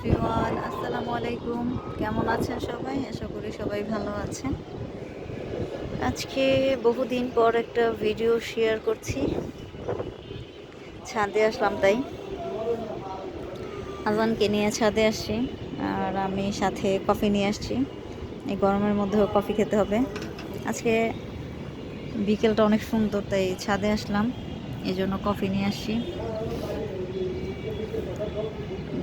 Everyone, আসসালামু আলাইকুম। কেমন আছেন সবাই? আশা করি সবাই ভালো আছেন। আজকে বহুদিন পর একটা ভিডিও শেয়ার করছি। ছাদে আসলাম তাই। আজানকে নিয়ে ছাদে আসছি আর আমি সাথে কফি নিয়ে আসছি। এই গরমের মধ্যেও কফি খেতে হবে। আজকে বিকেলটা অনেক সুন্দর তাই ছাদে আসলাম। এই জন্য কফি নিয়ে আসছি।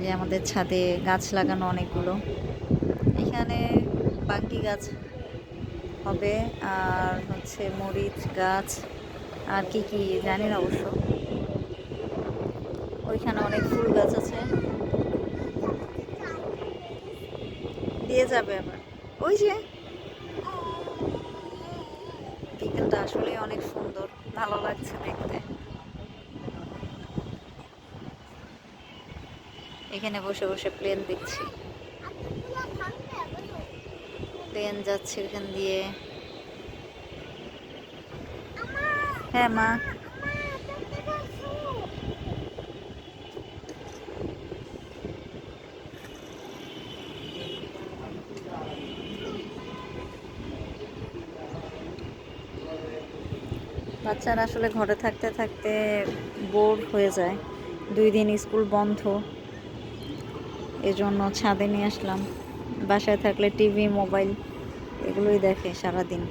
যে আমাদের ছাদে গাছ লাগানো অনেকগুলো। এখানে বাঙ্কি গাছ হবে, আর হচ্ছে মরিচ গাছ, আর কি কি জানি না অবশ্য? ওইখানে অনেক ফুল গাছ আছে। দিয়ে যাবে আবার। ওই যে বিকেলটা আসলে অনেক সুন্দর, ভালো লাগছে দেখতে। এখানে বসে বসে প্লেন দেখছি। প্লেন যাচ্ছে এখান দিয়ে। হ্যাঁ মা। বাচ্চারা আসলে ঘরে থাকতে থাকতে বোর হয়ে যায়। দুই দিন স্কুল বন্ধ। এজন্য ছাদে নিয়ে আসলাম। বাসায় থাকলে টিভি মোবাইল এগুলোই দেখে সারাদিন।